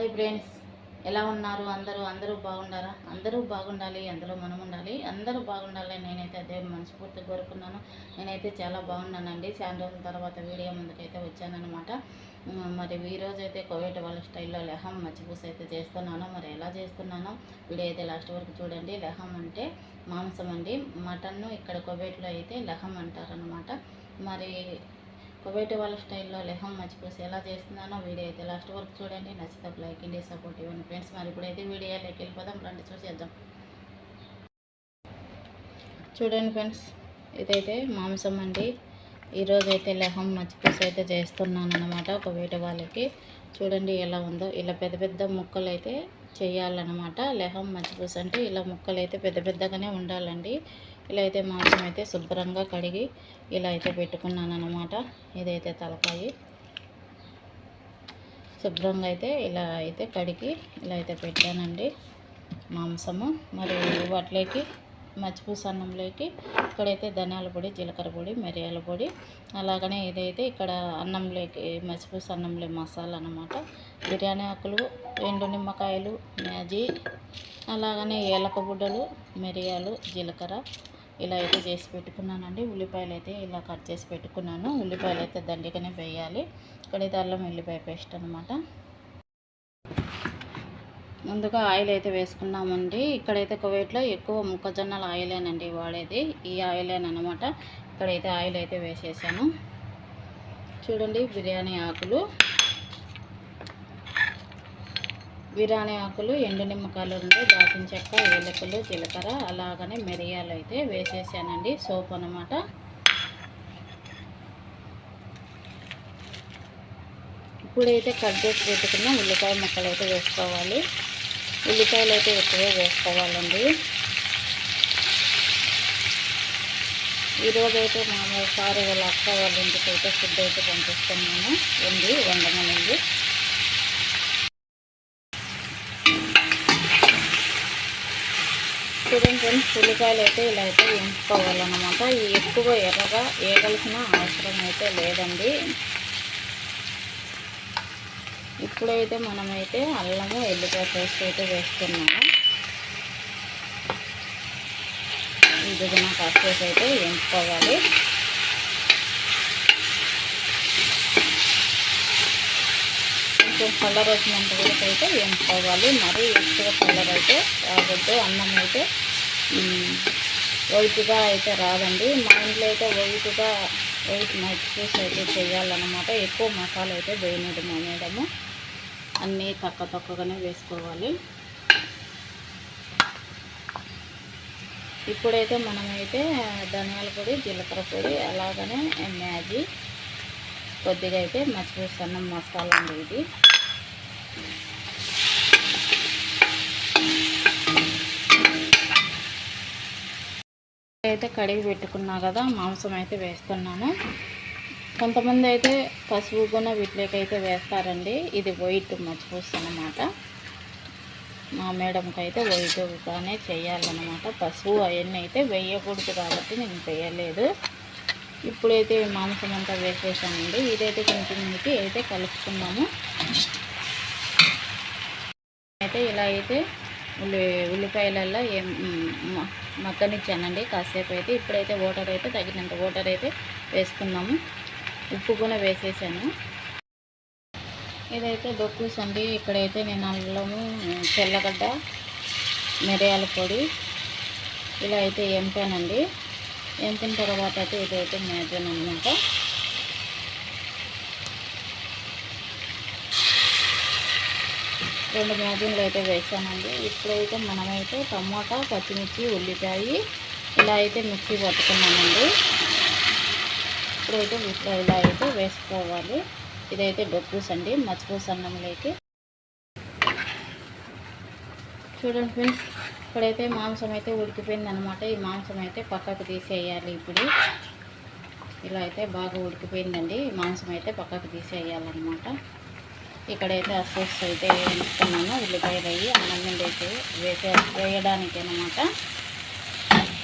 Hi friends. ఎలా ఉన్నారు? అందరూ అందరూ బాగుండారా? అందరూ బాగుండాలి అందరూ మనం ఉండాలి అందరూ బాగుండాలి నేనైతే అదే మనస్ఫూర్తి కోరుకున్నాను. నేనైతే చాలా బాగున్నానండి. చాలా రోజుల తర్వాత వీడియో ముందుకైతే వచ్చానమాట మరి ఈరోజు అయితే కోవిడ్ వాళ్ళ స్టైల్లో లెహం మచ్చిపూస అయితే చేస్తున్నాను. మరి ఎలా చేస్తున్నానో వీడియో అయితే లాస్ట్ వరకు చూడండి. లెహం అంటే మాంసం అండి. మటన్ను ఇక్కడ కోవేట్లో అయితే లెహం అంటారనమాట మరి కువైట్ వాళ్ళ స్టైల్లో లెహం మర్చిపోసి ఎలా చేస్తున్నానో వీడియో అయితే లాస్ట్ వరకు చూడండి. నచ్చితే లైక్ ఇండి సపోర్ట్ ఇవ్వండి ఫ్రెండ్స్ మరి ఇప్పుడైతే వీడియోలోకి వెళ్ళిపోదాం. రండి చూసేద్దాం చూడండి ఫ్రెండ్స్ ఇదైతే మాంసం అండి. ఈరోజు అయితే లెహం మర్చిపోసి అయితే చేస్తున్నాను అనమాట ఒక వేట వాళ్ళకి. చూడండి ఎలా ఉందో. ఇలా పెద్ద పెద్ద ముక్కలు అయితే చేయాలన్నమాట. లెహం మజ్బూస్ అంటే ఇలా ముక్కలు అయితే పెద్ద పెద్దగానే ఉండాలండి. ఇలా అయితే మాంసం అయితే శుభ్రంగా కడిగి ఇలా అయితే పెట్టుకున్నాను అనమాట ఇదైతే తలకాయి. శుభ్రంగా అయితే ఇలా అయితే కడిగి ఇలా అయితే పెట్టానండి మాంసము. మరి వాటిలోకి మజ్జిపూస అన్నంలోకి ఇక్కడైతే ధనియాల పొడి జీలకర్ర పొడి మిరియాల పొడి అలాగనే ఇదైతే ఇక్కడ అన్నంలోకి మజ్జిపూస అన్నంలో మసాలా అన్నమాట. బిర్యానీ ఆకులు ఎండు నిమ్మకాయలు మ్యాజీ అలాగనే ఏలక బుడ్డలు మిరియాలు జీలకర్ర ఇలా అయితే చేసి పెట్టుకున్నానండి. ఉల్లిపాయలు అయితే ఇలా కట్ చేసి పెట్టుకున్నాను. ఉల్లిపాయలు అయితే దండిగానే వేయాలి. ఇక్కడైతే అల్లం ఉల్లిపాయ పేస్ట్ అనమాట ముందుగా ఆయిల్ అయితే వేసుకున్నామండి. ఇక్కడైతే కువైట్లో ఎక్కువ మొక్కజొన్నల ఆయిలేనండి వాడేది. ఈ ఆయిలేనమాట ఇక్కడైతే ఆయిల్ అయితే వేసేసాను. చూడండి బిర్యానీ ఆకులు. బిర్యానీ ఆకులు ఎండు నిమ్మకాయలు ఉంటే దాచిన చెక్క ఏలకులు జీలకర్ర అలాగనే మిరియాలు అయితే వేసేసానండి. సోప్ అనమాట ఇప్పుడైతే కట్ చేసి పెట్టుకున్న ఉల్లిపాయ ముక్కలు అయితే వేసుకోవాలి. ఉల్లిపాయలు అయితే ఎక్కువగా వేసుకోవాలండి. ఈరోజు అయితే సారు వాళ్ళ అక్క వాళ్ళ ఇంటికి అయితే ఫుడ్ అయితే పంపిస్తున్నాను. ఉంది వండమనింది చూడండి ఫ్రెండ్స్ ఉల్లిపాయలు అయితే ఇలా అయితే వేయించుకోవాలన్నమాట ఎక్కువ ఎర్రగా వేయగలిసిన అవసరం అయితే లేదండి. ఇప్పుడైతే మనమైతే అల్లము ఎల్లిపాయ పేస్ట్ అయితే వేస్తున్నాము. ఇది కూడా కాసేపు అయితే ఎంచుకోవాలి కొంచెం కలర్ వచ్చినంత వరకు అయితే వేయించుకోవాలి. మరీ ఎక్కువ కలర్ అయితే రావద్దు. అన్నం అయితే వైట్గా అయితే రాదండి. మా ఇంట్లో అయితే వైట్గా వైట్ మజ్జిగ అయితే చేయాలన్నమాట. ఎక్కువ మసాలా అయితే వేయనడు మా మేడము. అన్నీ తక్కువ తక్కువగానే వేసుకోవాలి. ఇప్పుడైతే మనమైతే ధనియాల పొడి జీలకర్ర పొడి అలాగనే మ్యాగీ కొద్దిగా అయితే మర్చిపోతున్నాం మసాలా అండి ఇది. అయితే కడిగి పెట్టుకున్నా కదా మాంసం అయితే వేస్తున్నాను. కొంతమంది అయితే పసుపు కూడా వీటిలోకి అయితే వేస్తారండి. ఇది వైట్ మర్చిపోస్తాను అనమాట మా మేడంకి అయితే వైట్గానే చేయాలన్నమాట. పసుపు అవన్నీ అయితే వేయకూడదు కాబట్టి నేను వేయలేదు. ఇప్పుడైతే మాంసం అంతా వేసేసానండి. ఇదైతే కొంచెం మీకు అయితే కలుపుకున్నాము. అయితే ఇలా అయితే ఉల్లి ఉల్లిపాయలల్లో ఏం మ- మగ్గనిచ్చానండి. కాసేపు అయితే ఇప్పుడైతే వాటర్ అయితే తగినంత వాటర్ అయితే వేసుకున్నాము. ఉప్పు కూడా వేసేసాను. ఇదైతే దొక్కుస్ అండి. ఇక్కడైతే నేను అల్లము తెల్లగడ్డ మిరియాల పొడి ఇలా అయితే ఎంపానండి. ఎంపిన తర్వాత అయితే ఇదైతే మేజన్ అనమాట రెండు మ్యాజిన్లు అయితే వేసానండి. ఇప్పుడైతే మనమైతే టమాటా పచ్చిమిర్చి ఉల్లిపాయ ఇలా అయితే మిక్సీ పట్టుకున్నామండి. ఇప్పుడైతే ఇట్లా ఇలా అయితే వేసుకోవాలి. ఇదైతే డొక్కూస్ అండి మచ్చిపూస అన్నంలోకి చూడండి ఫ్రెండ్స్ ఇప్పుడైతే మాంసం అయితే ఉడికిపోయింది అనమాట ఈ మాంసం అయితే పక్కకు తీసేయాలి ఇప్పుడు. ఇలా అయితే బాగా ఉడికిపోయిందండి. ఈ మాంసం అయితే పక్కకు తీసేయాలన్నమాట. ఇక్కడైతే అసోస్ అయితే వేసుకున్నాను ఉల్లిపాయ రయ్యి అన్నం నుండి అయితే వేసే వేయడానికి అనమాట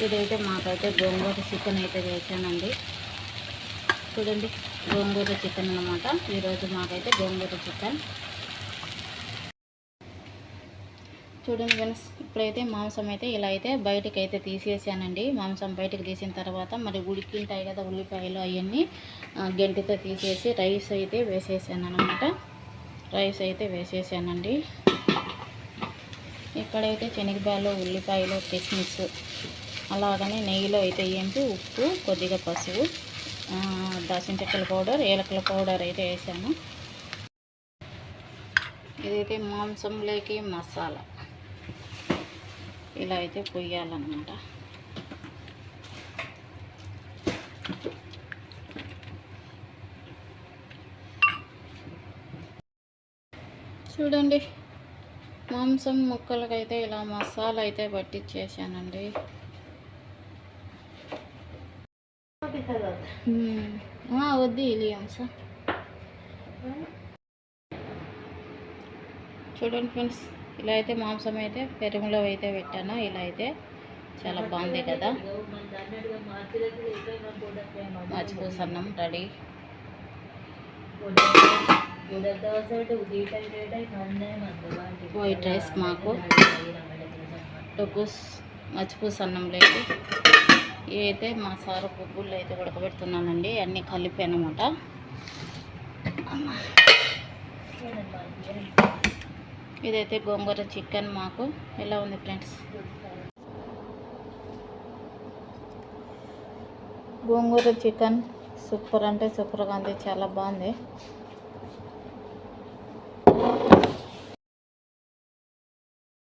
ఇదైతే మాకైతే గోంగూర చికెన్ అయితే వేసానండి చూడండి గోంగూర చికెన్ అనమాట ఈరోజు మాకైతే గోంగూర చికెన్. చూడండి ఫ్రెండ్స్ ఇప్పుడైతే మాంసం అయితే ఇలా అయితే బయటకు అయితే తీసేసానండి. మాంసం బయటకు తీసిన తర్వాత మరి ఉడికింటాయి కదా ఉల్లిపాయలు అవన్నీ గెంటితో తీసేసి రైస్ అయితే వేసేసాను అనమాట రైస్ అయితే వేసేసానండి. ఇక్కడైతే శనగపాయలు ఉల్లిపాయలు కిస్మిస్ అలాగనే నెయ్యిలో అయితే వేయండి ఉప్పు కొద్దిగా పసుపు ఆ, చెక్కల పౌడర్ ఏలకల పౌడర్ అయితే వేసాను. ఇదైతే మాంసంలోకి మసాలా. ఇలా అయితే పొయ్యాలన్నమాట. చూడండి. మాంసం ముక్కలకైతే ఇలా మసాలా అయితే పట్టించేసానండి. ఆ, వద్దు ఇలియమ్స్ చూడండి ఫ్రెండ్స్ ఇలా అయితే మాంసం అయితే పెరుగులో అయితే పెట్టాను. ఇలా అయితే చాలా బాగుంది కదా. మర్చిపోసి అన్నం రెడీ. వైట్ రైస్ మాకు టొక్కుస్ మర్చిపోసి అన్నం లేదు. ఇవైతే మా సారు పువ్వులు అయితే ఉడకబెడుతున్నానండి. అన్నీ కలిపి అనమాట ఇదైతే గోంగూర చికెన్ మాకు. ఎలా ఉంది ఫ్రెండ్స్? గోంగూర చికెన్ సూపర్ అంటే సూపర్గా ఉంది. చాలా బాగుంది.